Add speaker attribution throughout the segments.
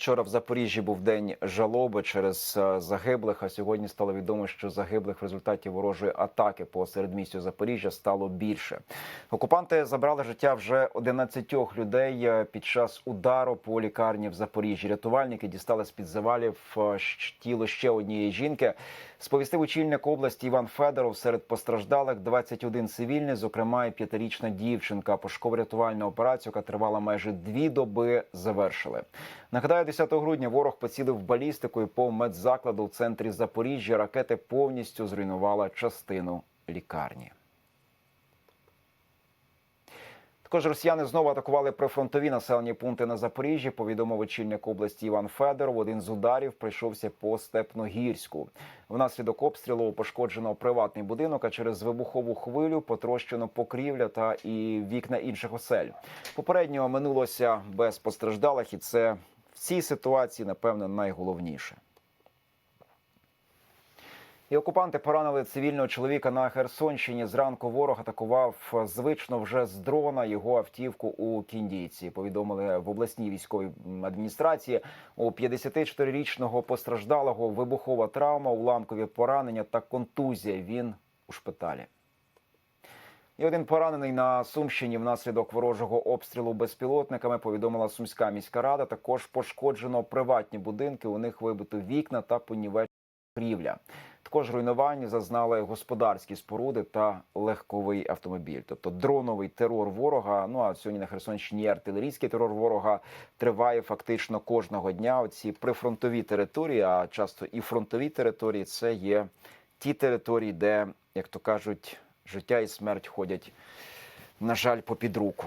Speaker 1: Вчора в Запоріжжі був день жалоби через е, загиблих. А сьогодні стало відомо, що загиблих в результаті ворожої атаки по середмістю Запоріжжя стало більше. Окупанти забрали життя вже 11 людей е, під час удару по лікарні в Запоріжжі. Рятувальники дістали з під завалів е, тіло ще однієї жінки. Сповістив очільник області Іван Федоров. Серед постраждалих 21 цивільний, зокрема і п'ятирічна дівчинка. Пошуково-рятувальну операцію, яка тривала майже дві доби, завершили. Нагадаю, 10 грудня ворог поцілив балістикою по медзакладу в центрі Запоріжжя. Ракети повністю зруйнувала частину лікарні. Також росіяни знову атакували прифронтові населені пункти на Запоріжжі. Повідомив очільник області Іван Федоров. Один з ударів прийшовся по Степногірську. Внаслідок обстрілу пошкоджено приватний будинок, а через вибухову хвилю потрощено покрівля та і вікна інших осель. Попередньо минулося без постраждалих, і це цій ситуації, напевно, найголовніше. І окупанти поранили цивільного чоловіка на Херсонщині. Зранку ворог атакував звично вже з дрона його автівку у Кіндійці. Повідомили в обласній військовій адміністрації. У 54-річного постраждалого вибухова травма, уламкові поранення та контузія. Він у шпиталі. І один поранений на Сумщині внаслідок ворожого обстрілу безпілотниками повідомила Сумська міська рада. Також пошкоджено приватні будинки. У них вибито вікна та понівечена покрівля. Також руйнувань зазнали господарські споруди та легковий автомобіль. Тобто дроновий терор ворога. Ну а сьогодні на Херсонщині артилерійський терор ворога триває фактично кожного дня. Оці прифронтові території, а часто і фронтові території, це є ті території, де, як то кажуть, життя і смерть ходять, на жаль, попід руку.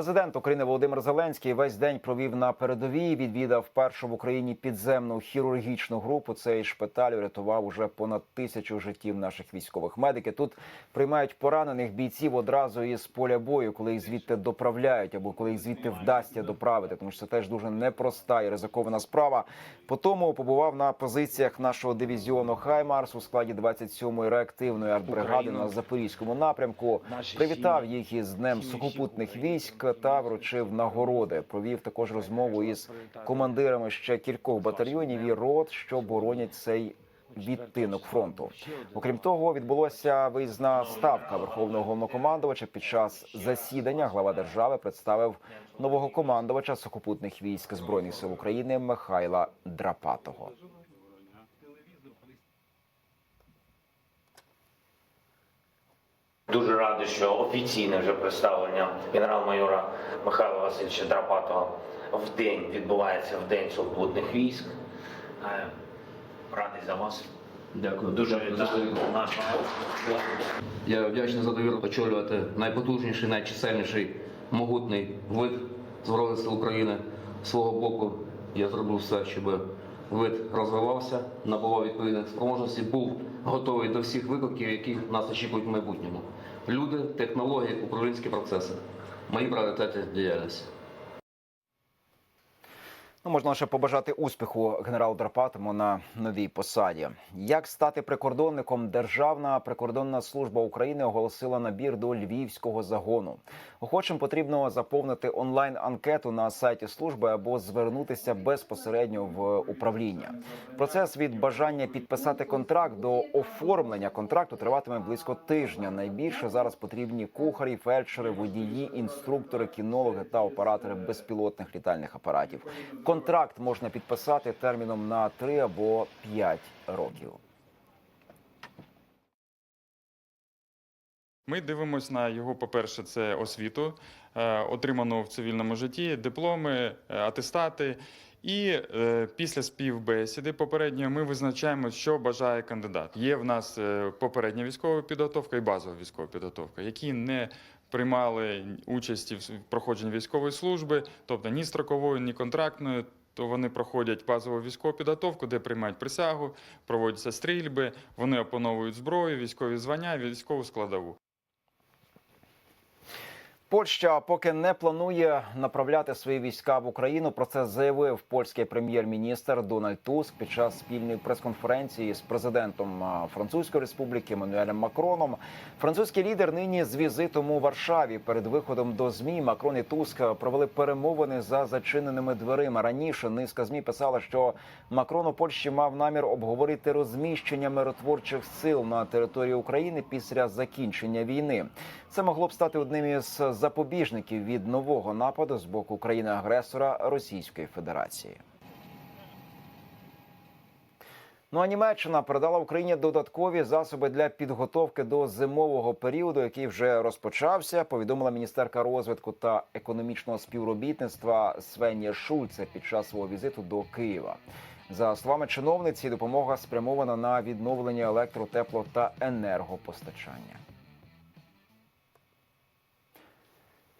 Speaker 1: Президент України Володимир Зеленський весь день провів на передовій. Відвідав першу в Україні підземну хірургічну групу. Цей шпиталь врятував уже понад тисячу життів наших військових. Медики тут приймають поранених бійців одразу із поля бою, коли їх звідти доправляють, або коли їх звідти вдасться доправити. Тому що це теж дуже непроста і ризикована справа. По тому побував на позиціях нашого дивізіону Хаймарс у складі 27-ї реактивної артбригади на запорізькому напрямку. Привітав їх із днем сухопутних військ та вручив нагороди. Провів також розмову із командирами ще кількох батальйонів і рот, що боронять цей відтинок фронту. Окрім того, відбулося виїзна ставка верховного головнокомандувача. Під час засідання глава держави представив нового командувача сухопутних військ збройних сил України Михайла Драпатого.
Speaker 2: Дуже радий, що офіційне вже представлення генерал-майора Михайла Васильовича Драпатова в день відбувається в день сухопутних військ. Е, Радий за вас.
Speaker 3: Дякую.
Speaker 2: Дуже вітаю нашого.
Speaker 3: Я вдячний за довіру очолювати найпотужніший, найчисельніший, могутний вид Збройних сил України. З свого боку я зробив все, щоб вид розвивався, набував відповідних спроможностей, був готовий до всіх викликів, які нас очікують в майбутньому. Люди, технології, управлінські процеси. Мої пріоритети діяльності.
Speaker 1: Ну, можна лише побажати успіху генералу Драпатому на новій посаді. Як стати прикордонником? Державна прикордонна служба України оголосила набір до львівського загону. Охочим потрібно заповнити онлайн анкету на сайті служби або звернутися безпосередньо в управління. Процес від бажання підписати контракт до оформлення контракту триватиме близько тижня. Найбільше зараз потрібні кухарі, фельдшери, водії, інструктори, кінологи та оператори безпілотних літальних апаратів. Контракт можна підписати терміном на 3 або 5 років.
Speaker 4: Ми дивимося на його, по-перше, це освіту, е, отриману в цивільному житті, дипломи, е, атестати. І е, після співбесіди попередньо ми визначаємо, що бажає кандидат. Є в нас е, попередня військова підготовка і базова військова підготовка, які не приймали участі в проходженні військової служби, тобто ні строкової, ні контрактної. То вони проходять базову військову підготовку, де приймають присягу, проводяться стрільби, вони опановують зброю, військові звання, військову складову.
Speaker 1: Польща поки не планує направляти свої війська в Україну. Про це заявив польський прем'єр-міністр Дональд Туск під час спільної прес-конференції з президентом Французької республіки Еммануелем Макроном. Французький лідер нині з візитом у Варшаві перед виходом до змі Макрон і Туск провели перемовини за зачиненими дверима. Раніше низка змі писала, що Макрон у Польщі мав намір обговорити розміщення миротворчих сил на території України після закінчення війни. Це могло б стати одним із запобіжників від нового нападу з боку країни-агресора Російської Федерації. Ну а Німеччина передала Україні додаткові засоби для підготовки до зимового періоду, який вже розпочався. Повідомила міністерка розвитку та економічного співробітництва Свенія Шульце під час свого візиту до Києва. За словами чиновниці, допомога спрямована на відновлення електро, тепло та енергопостачання.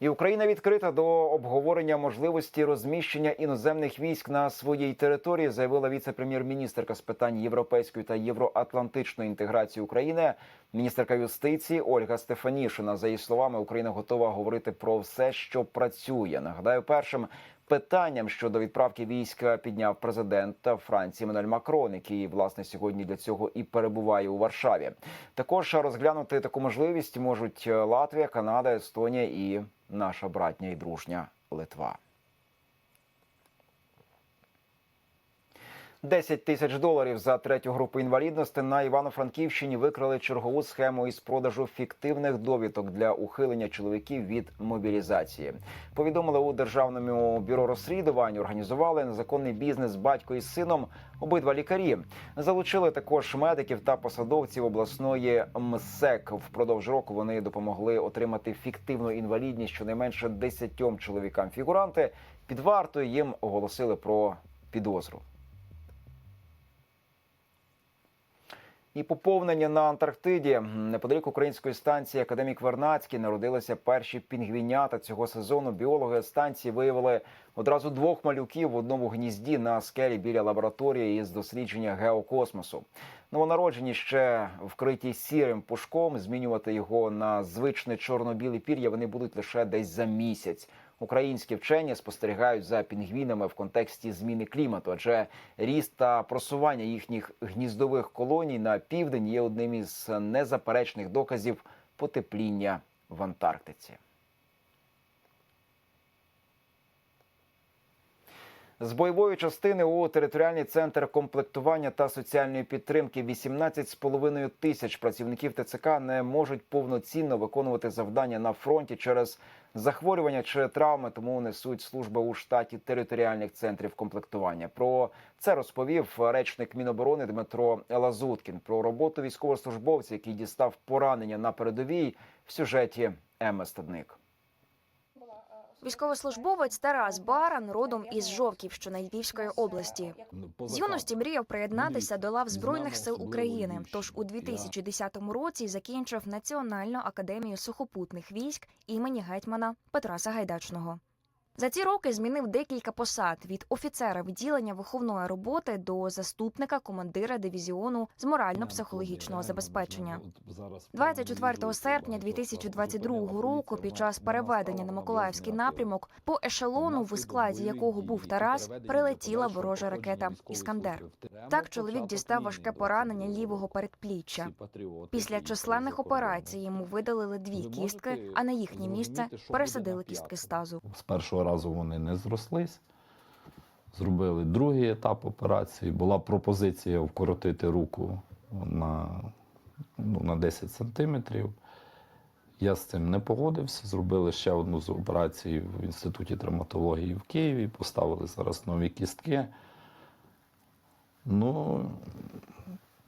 Speaker 1: І Україна відкрита до обговорення можливості розміщення іноземних військ на своїй території, заявила віце-прем'єр-міністерка з питань європейської та євроатлантичної інтеграції України, міністерка юстиції Ольга Стефанішина. За її словами, Україна готова говорити про все, що працює. Нагадаю, першим питанням щодо відправки війська підняв президент Франції Еммануель Макрон, який власне сьогодні для цього і перебуває у Варшаві. Також розглянути таку можливість можуть Латвія, Канада, Естонія і наша братня і дружня Литва. 10 тисяч доларів за третю групу інвалідності на Івано-Франківщині викрили чергову схему із продажу фіктивних довідок для ухилення чоловіків від мобілізації. Повідомили у державному бюро розслідувань. Організували незаконний бізнес батько із сином. Обидва лікарі залучили також медиків та посадовців обласної МСЕК. Впродовж року вони допомогли отримати фіктивну інвалідність щонайменше 10 чоловікам. Фігуранти під вартою їм оголосили про підозру. І поповнення на Антарктиді неподалік української станції Академік Вернацький народилися перші пінгвінята цього сезону. Біологи станції виявили одразу двох малюків в одному гнізді на скелі біля лабораторії із дослідження геокосмосу. Новонароджені ще вкриті сірим пушком. Змінювати його на звичне чорно-біле пір'я вони будуть лише десь за місяць. Українські вчені спостерігають за пінгвінами в контексті зміни клімату, адже ріст та просування їхніх гніздових колоній на південь є одним із незаперечних доказів потепління в Антарктиці. З бойової частини у територіальний центр комплектування та соціальної підтримки 18,5 тисяч працівників ТЦК не можуть повноцінно виконувати завдання на фронті через захворювання чи травми, тому несуть служби у штаті територіальних центрів комплектування. Про це розповів речник Міноборони Дмитро Лазуткін про роботу військовослужбовця, який дістав поранення на передовій в сюжеті Еми Стадник.
Speaker 5: Військовослужбовець Тарас Баран родом із Жовківщини Львівської області. З юності мріяв приєднатися до лав збройних сил України. Тож у 2010 році закінчив Національну академію сухопутних військ імені гетьмана Петра Сагайдачного. За ці роки змінив декілька посад від офіцера відділення виховної роботи до заступника командира дивізіону з морально-психологічного забезпечення. 24 серпня 2022 року, під час переведення на Миколаївський напрямок, по ешелону, в складі якого був Тарас, прилетіла ворожа ракета Іскандер. Так чоловік дістав важке поранення лівого передпліччя. Після численних операцій йому видалили дві кістки, а на їхнє місце пересадили кістки з тазу.
Speaker 6: З першого разу вони не зрослись. Зробили другий етап операції. Була пропозиція вкоротити руку на, ну, на 10 сантиметрів. Я з цим не погодився. Зробили ще одну з операцій в Інституті травматології в Києві, поставили зараз нові кістки. Ну,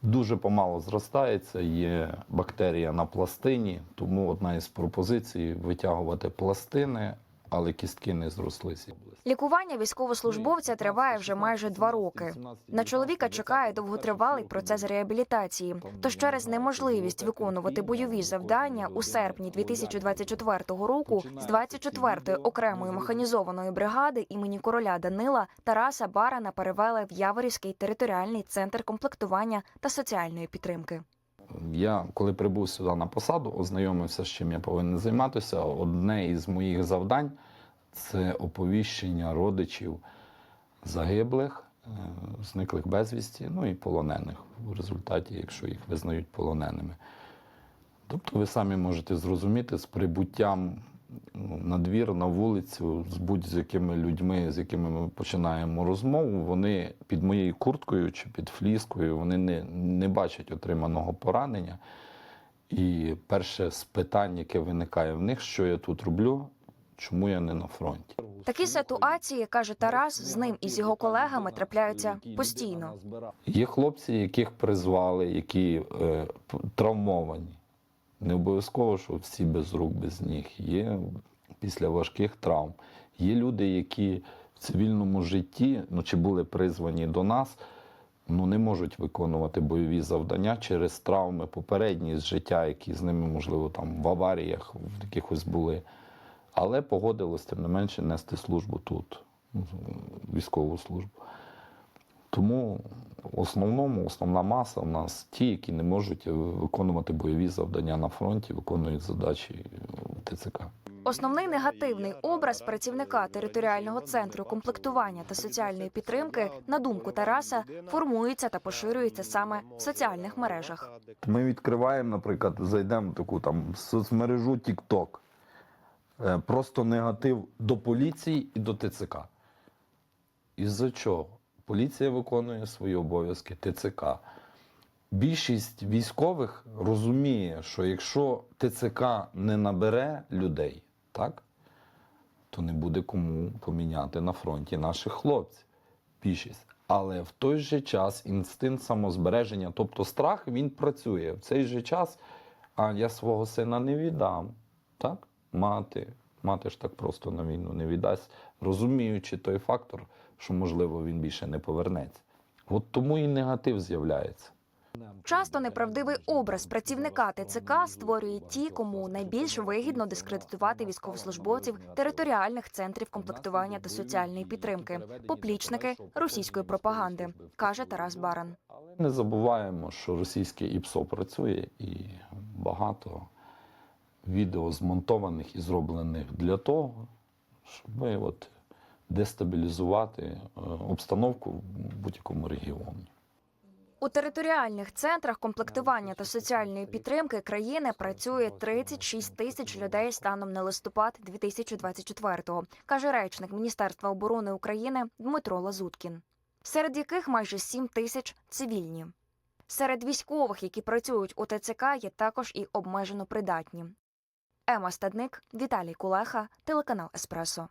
Speaker 6: дуже помало зростається, є бактерія на пластині, тому одна із пропозицій витягувати пластини, але кістки не зрослися.
Speaker 5: Лікування військовослужбовця триває вже майже два роки. На чоловіка чекає довготривалий процес реабілітації. Тож через неможливість виконувати бойові завдання у серпні 2024 року з 24-ї окремої механізованої бригади імені короля Данила Тараса Барана перевели в Яворівський територіальний центр комплектування та соціальної підтримки.
Speaker 6: Я, коли прибув сюди на посаду, ознайомився, з чим я повинен займатися. Одне із моїх завдань це оповіщення родичів загиблих, е, зниклих безвісті, ну і полонених в результаті, якщо їх визнають полоненими. Тобто ви самі можете зрозуміти з прибуттям на двір, на вулицю, з будь-якими людьми, з якими ми починаємо розмову, вони під моєю курткою чи під фліскою вони не, не бачать отриманого поранення. І перше з питань, яке виникає в них, що я тут роблю, чому я не на фронті.
Speaker 5: Такі ситуації, каже Тарас, з ним і з його колегами трапляються постійно.
Speaker 6: Є хлопці, яких призвали, які е, травмовані. Не обов'язково, що всі без рук, без ніг. Є після важких травм. Є люди, які в цивільному житті, ну чи були призвані до нас, ну не можуть виконувати бойові завдання через травми попередні з життя, які з ними, можливо, там в аваріях в якихось були. Але погодилось, тим не менше, нести службу тут, військову службу. Тому в основному основна маса в нас ті, які не можуть е, виконувати бойові завдання на фронті, виконують задачі ТЦК.
Speaker 5: Основний негативний образ працівника територіального центру комплектування та соціальної підтримки, на думку Тараса, формується та поширюється саме в соціальних мережах.
Speaker 6: Ми відкриваємо, наприклад, зайдемо в таку там соцмережу TikTok. Е, Просто негатив до поліції і до ТЦК. Із-за чого? Поліція виконує свої обов'язки, ТЦК. Більшість військових розуміє, що якщо ТЦК не набере людей, так, то не буде кому поміняти на фронті наших хлопців. Більшість. Але в той же час інстинкт самозбереження, тобто страх, він працює. В цей же час, а я свого сина не віддам. Так? Мати, мати ж так просто на війну не віддасть, розуміючи той фактор, що, можливо, він більше не повернеться. От тому і негатив з'являється.
Speaker 5: Часто неправдивий образ працівника ТЦК створює ті, кому найбільш вигідно дискредитувати військовослужбовців територіальних центрів комплектування та соціальної підтримки, поплічники російської пропаганди, каже Тарас Баран.
Speaker 6: Не забуваємо, що російське ІПСО працює і багато відео змонтованих і зроблених для того, щоб от дестабілізувати е, обстановку в будь-якому регіоні.
Speaker 5: У територіальних центрах комплектування та соціальної підтримки країни працює 36 тисяч людей станом на листопад 2024-го, каже речник Міністерства оборони України Дмитро Лазуткін, серед яких майже 7 тисяч цивільні. Серед військових, які працюють у ТЦК, є також і обмежено придатні. Ема Стадник, Віталій Кулеха, телеканал Еспресо.